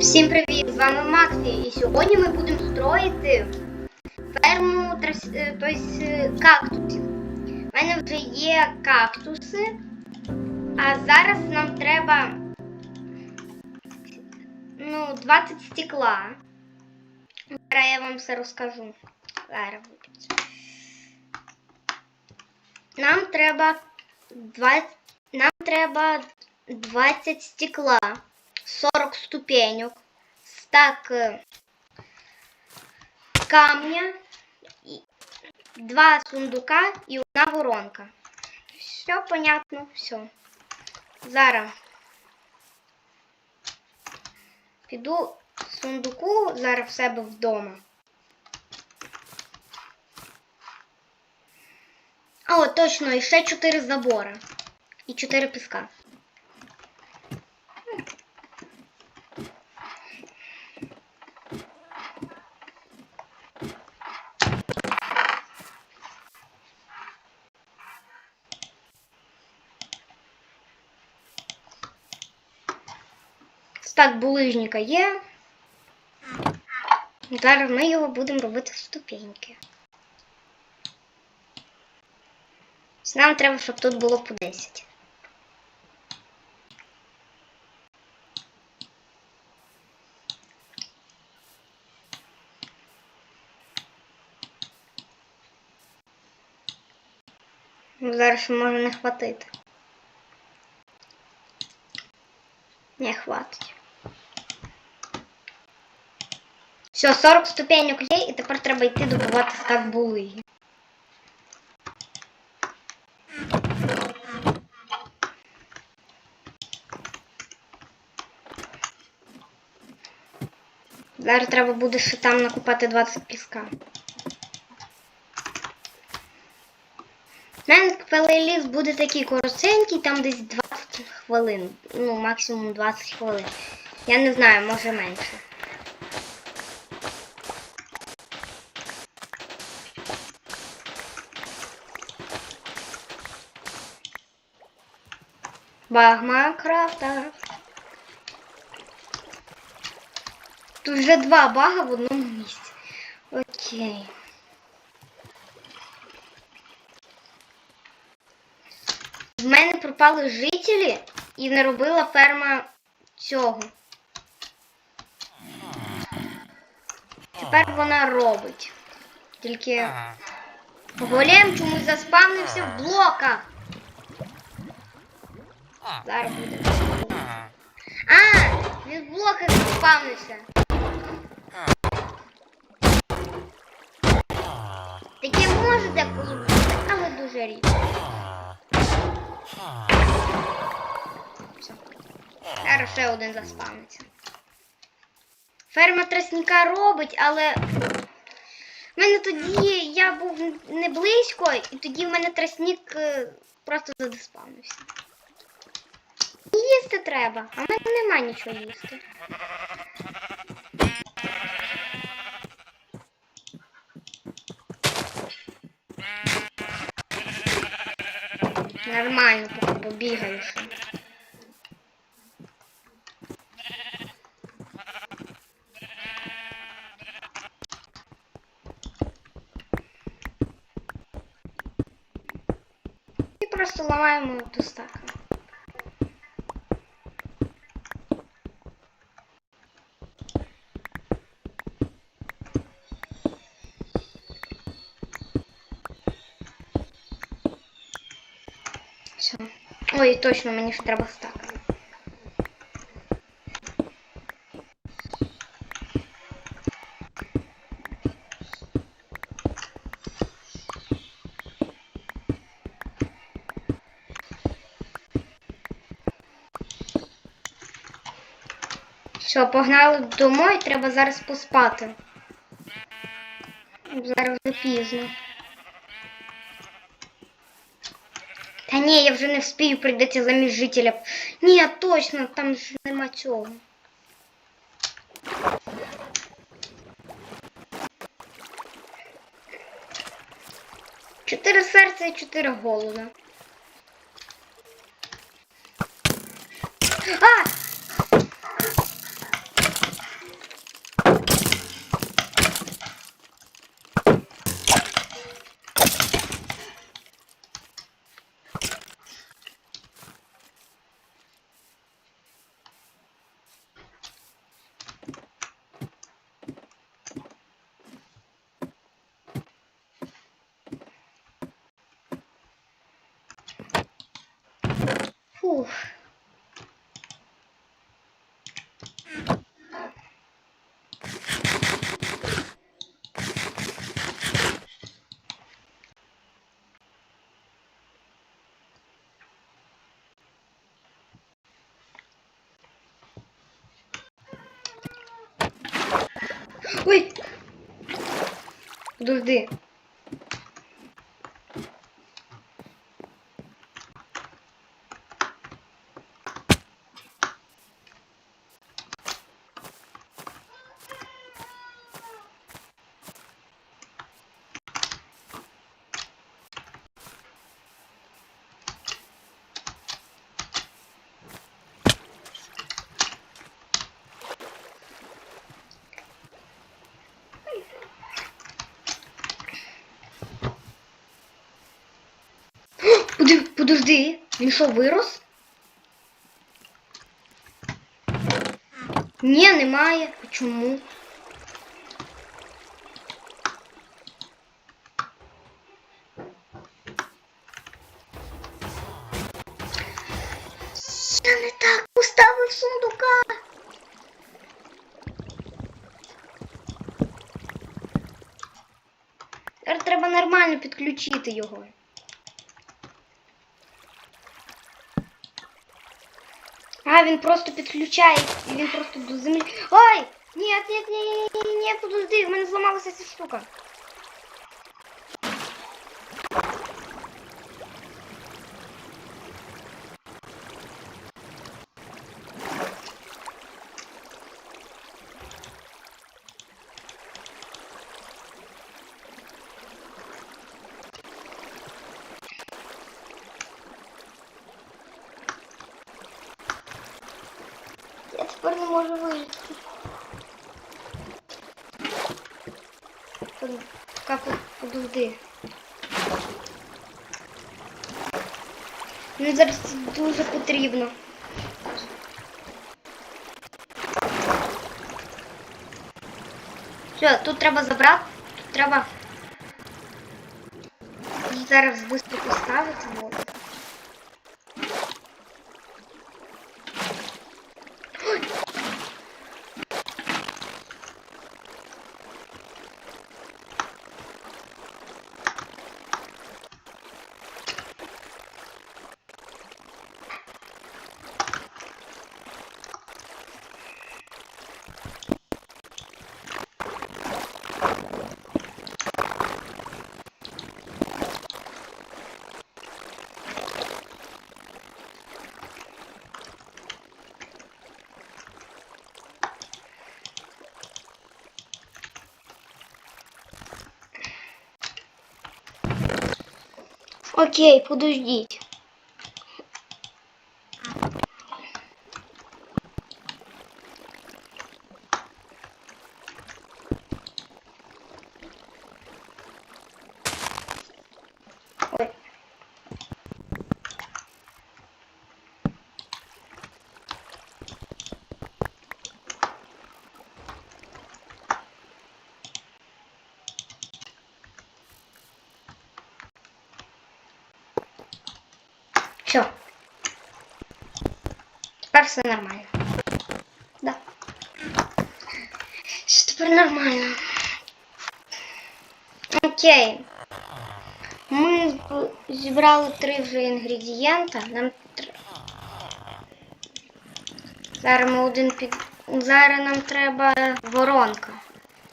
Всім привіт! З вами Максі, і сьогодні ми будемо строїти ферму е, тобто, е, кактусів. У мене вже є кактуси, а зараз нам треба ну, 20 стекла. Зараз я вам все розкажу. Зараз. Нам треба 20, нам треба 20 стекла. 40 ступенек, стак э, камня, два сундука и одна воронка. Все понятно, все. Зараз піду сундуку зараз в себе вдома. А, точно, і ще 4 забора. І 4 піска. Стак булижника є. Зараз ми його будемо робити в ступеньки. Нам треба, щоб тут було по 10. Ну, Зараз може не хватити. Не хватить. Все, 40 ступенек є, і тепер треба йти добувати стак булиги. Зараз треба буде ще там накупати 20 піска. Мене плейліст буде такий коротенький, там десь 20 хвилин. Ну, максимум 20 хвилин. Я не знаю, може менше. Баг Майнкрафта. Тут вже два бага в одному місці. Окей. В мене пропали жителі і не робила ферма цього. Тепер вона робить. Тільки голем чомусь заспавнився в блоках. Зараз буде. А, він в блоках заспавнився. Таке може деколи бути, але дуже рідко. Все. Зараз ще один заспавниться. Ферма тростника робить, але в мене тоді я був не близько, і тоді в мене тростник е, просто задеспавнився. Їсти треба, а в мене нема нічого їсти. Нормально, побігаю. І просто ламаємо до стака. Все. Ой, точно, мені ж треба стак. Все, погнали домой, треба зараз поспати. Зараз вже пізно. Та ні, я вже не вспію, прийдеться замість жителів. Ні, точно, там ж нема цього. Чотири серця і чотири голода. А! Фух. Ой! Подожди. Подожди. Він що, вирос? Ні, немає. А Чому? Він просто підключає, і він просто до землі. Ой! Ні, ні, ні, ні, ні, ні, подожди, в мене зламалася ця штука. Я тепер не можу вижити. Под- Капу, подожди. Мені зараз це дуже потрібно. Все, тут треба забрати, тут треба зараз швидко поставити воду. Окей, подождіть. Ой. Все. Тепер все нормально. Да. Все тепер нормально. Окей. Ми зібрали три вже інгредієнта. Нам Зараз ми один під. Зараз нам треба воронка.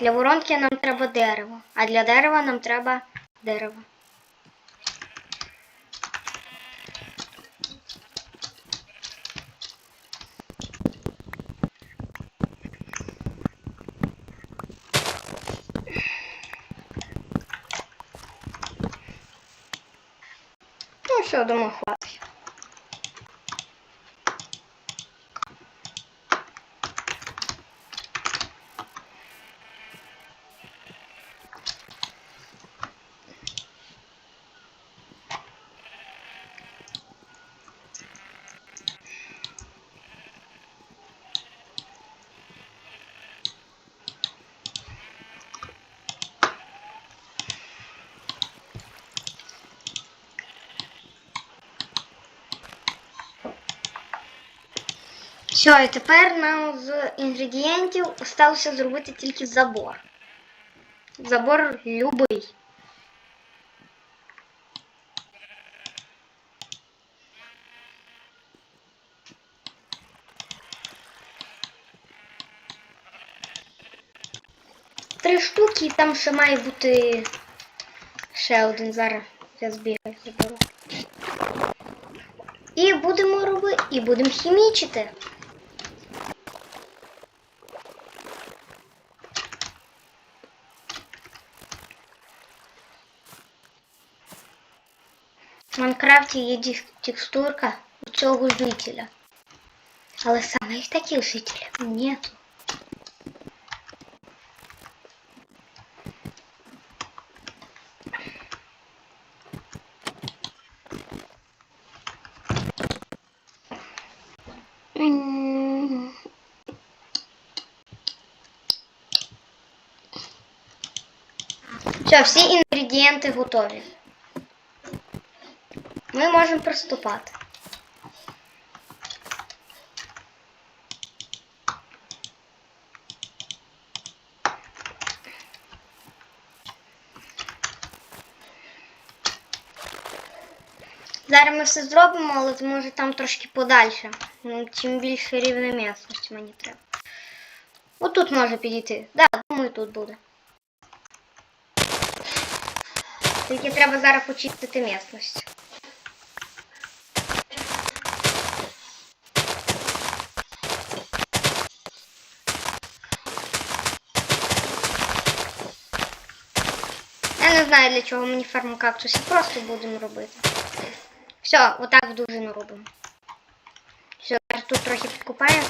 Для воронки нам треба дерево. А для дерева нам треба дерево. Ну все, думаю, Все, і тепер нам з інгредієнтів залишилося зробити тільки забор. Забор любий. три штуки, і там ще має бути ще один. Зараз я збігаю, заберу. І будемо робити, і будемо хімічити. Майнкрафті є дік- текстурка у цього жителя. Але самих таких жителів нету. М. Все, всі інгредієнти готові. Ми можемо приступати. Зараз ми все зробимо, але може там трошки подальше. Ну, Чим більше рівня місцевості мені треба. Отут може підійти. Так, да, думаю, тут буде. Тільки треба зараз почистити місцевість. Знаю, для чого мені ферму кактусів, просто будемо робити. Все, отак в дужину робимо. Все, тут трохи підкупаємо.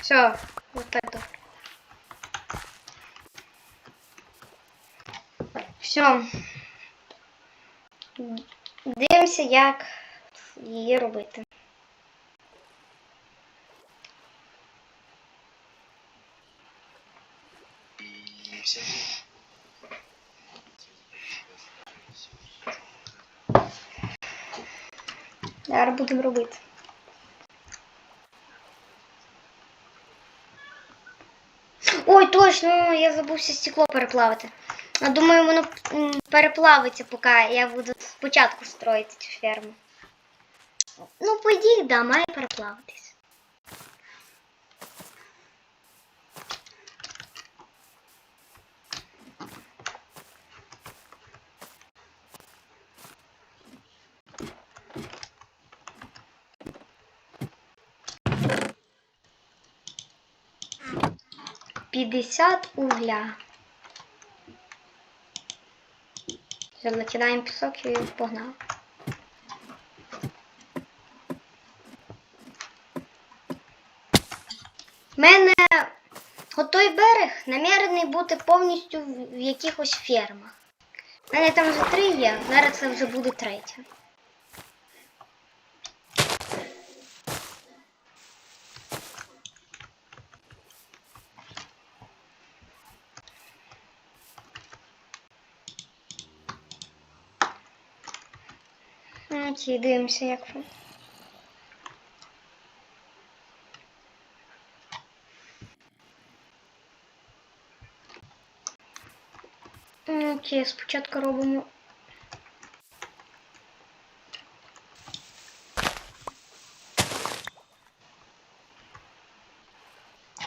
Все, вот так добре. Все. Дивимося, як її робити. будемо робити. Ой, точно, я забувся стекло переплавити. А думаю, воно м, переплавиться, поки я буду спочатку строїти цю ферму. Ну, по ідеї, да, має переплавитись. П'ятдесят угля. Все, накидаємо пісок і погнали. У мене отой берег намірений бути повністю в якихось фермах. У мене там вже три є, зараз це вже буде третя. Окей, дивимося, як вам. Окей, спочатку робимо.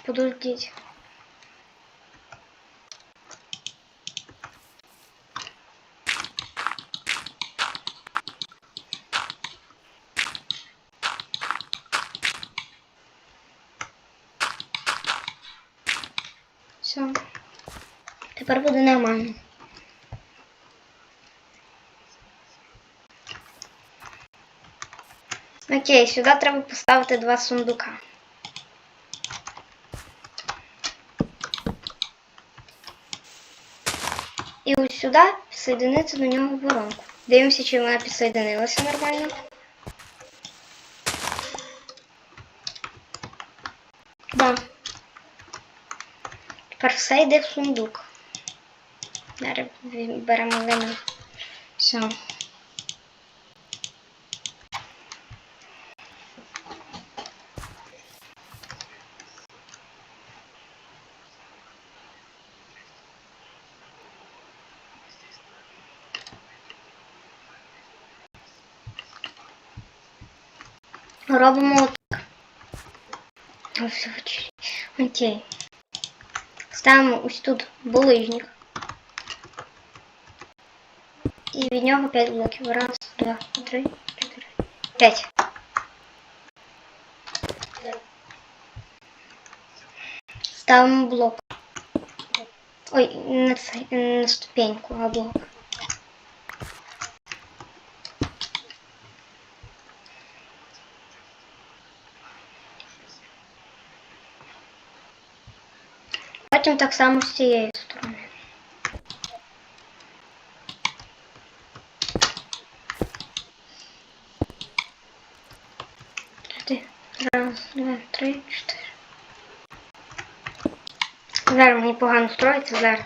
Подождіть. Все. Тепер буде нормально. Окей, сюди треба поставити два сундука. І ось сюди підсоединити до нього воронку. Дивимося, чи вона підсоединилася нормально. Да. Тепер все йде в сундук. Зараз беремо вину. Все. Робимо отак. Окей. Ставимо ось тут булижник. І від нього 5 блоків. Раз, два, три, чотири, п'ять. Ставимо блок. Ой, не цей, не ступеньку, а блок. Потім так само з цієї сторони. Раз, два, три, чотири. Зараз мені погано строїться, зараз.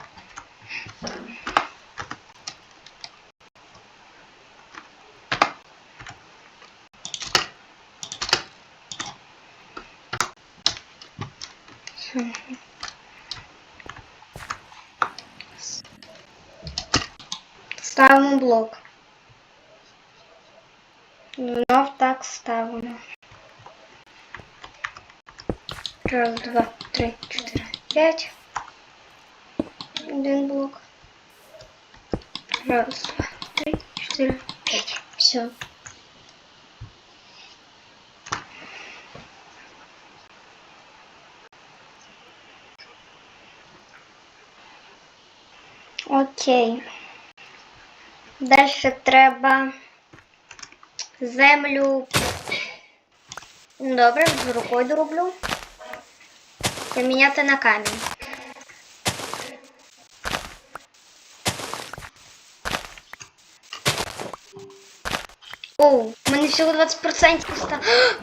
Все. Ставимо блок. Знов так ставимо. Раз, два, три, чотири, п'ять. Один блок. Раз, два, три, чотири, п'ять. Все. Окей. Далі треба землю. Добре, з рукою дороблю. Поміняти на камінь. Оу, у мене всього 20% осталось.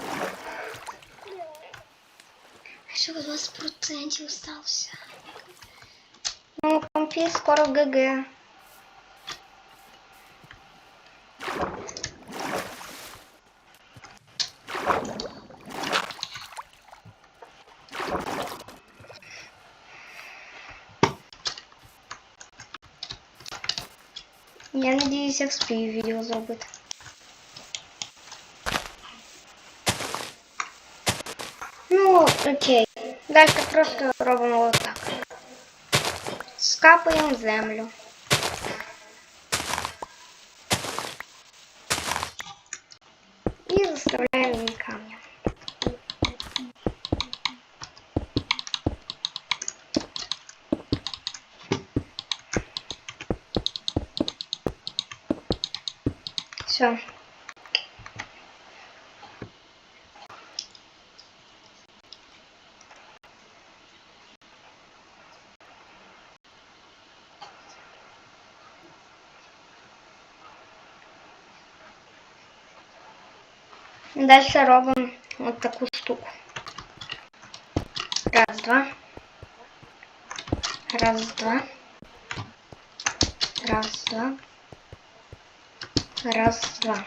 Всього 20% осталося. Ну, компі скоро ГГ. Я надіюсь, я вспію відео зробити. Ну, окей. Далі просто робимо отак. Скапуємо землю. І заставляємо її камнем. Все. Дальше робимо вот такую штуку. Раз, два. Раз, два. Раз, два. Раз, два.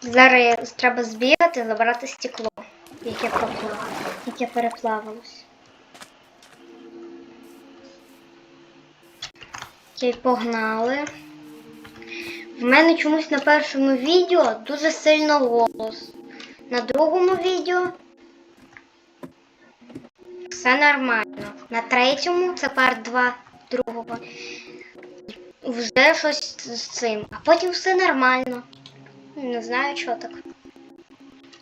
Зараз треба збігати, забрати стекло, яке проплавало, яке переплавилось. Окей, погнали. В мене чомусь на першому відео дуже сильно голос. На другому відео все нормально. На третьому, це парт 2 другого, вже щось з цим. А потім все нормально. Не знаю, що так.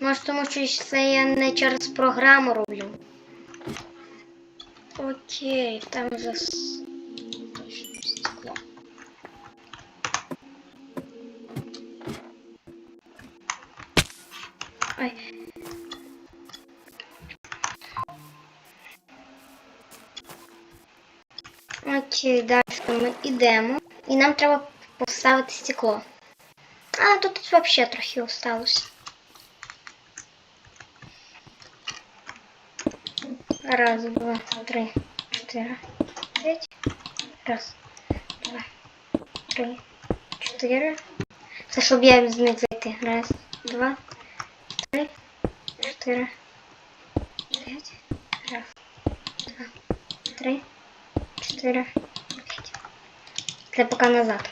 Може, тому що це я не через програму роблю. Окей, там вже с- стекло. Ой. Окей, далі ми йдемо. І нам треба поставити стекло. А, тут взагалі трохи осталось. Раз, два, три, чотири, п'ять. Раз, два, три, чотири. Це щоб я з них зайти. Раз, два, три, чотири, п'ять. Раз, два, три, чотири. Це пока назад.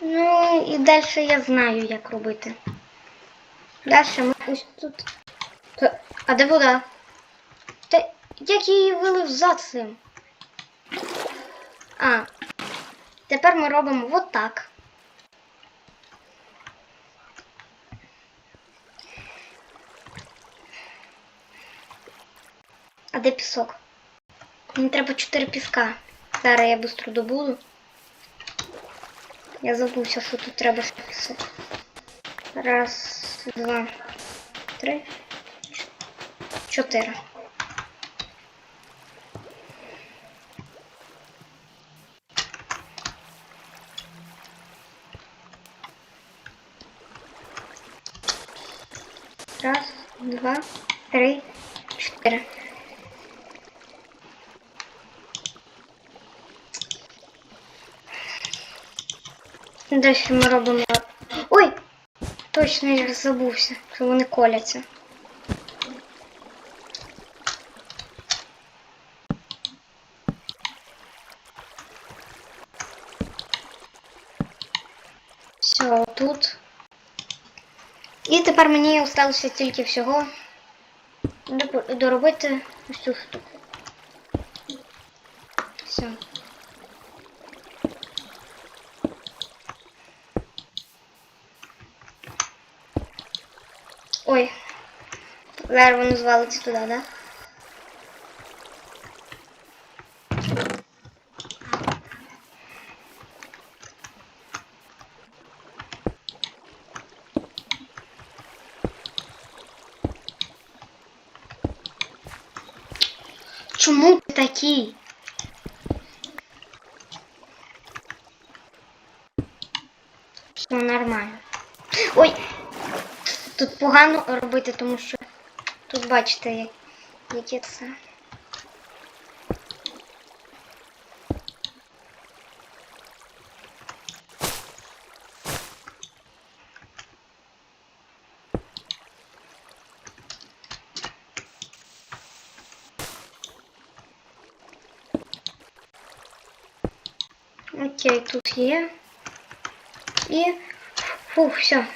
Ну и дальше я знаю, як робити. Дальше мы ось тут. А де вода? Та як я її вилив за цим? А, тепер ми робимо вот так. Де пісок? Мені треба 4 піска. Зараз я швидко добуду. Я забувся, що тут треба пісок. Раз, два, три, чотири. Раз, два, три, чотири. Далі ми робимо. Ой! Точно я забувся, що вони коляться. Все, тут. І тепер мені залишилося тільки всього доробити ось цю штуку. Все. Ой. Воно звалиться туди, да? Чому ти такий? Все нормально. Ой! Тут погано робити, тому що тут бачите, як- яке це. Окей, тут є. І фух, все.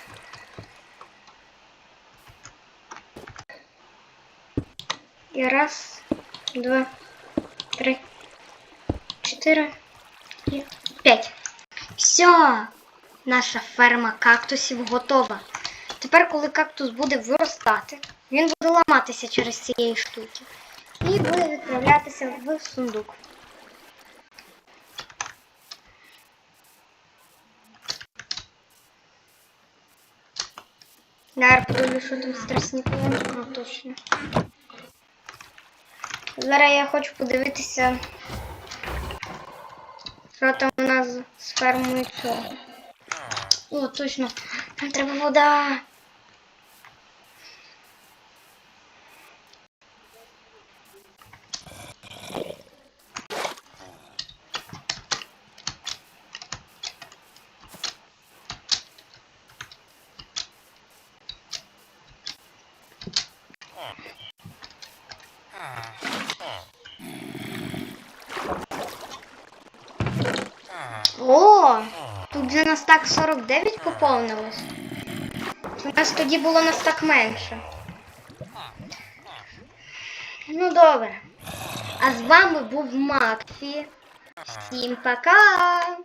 І раз, два, три, чотири і п'ять. Все! Наша ферма кактусів готова. Тепер, коли кактус буде виростати, він буде ламатися через цієї штуки. І буде відправлятися в сундук. Зараз подивлюсь, що там з тростником. Точно. Зараз я хочу подивитися, що там у нас з фермою цього. О, точно. Там треба вода. 9 поповнилось. У нас тоді було нас так менше. Ну добре. А з вами був Максі. Всім пока!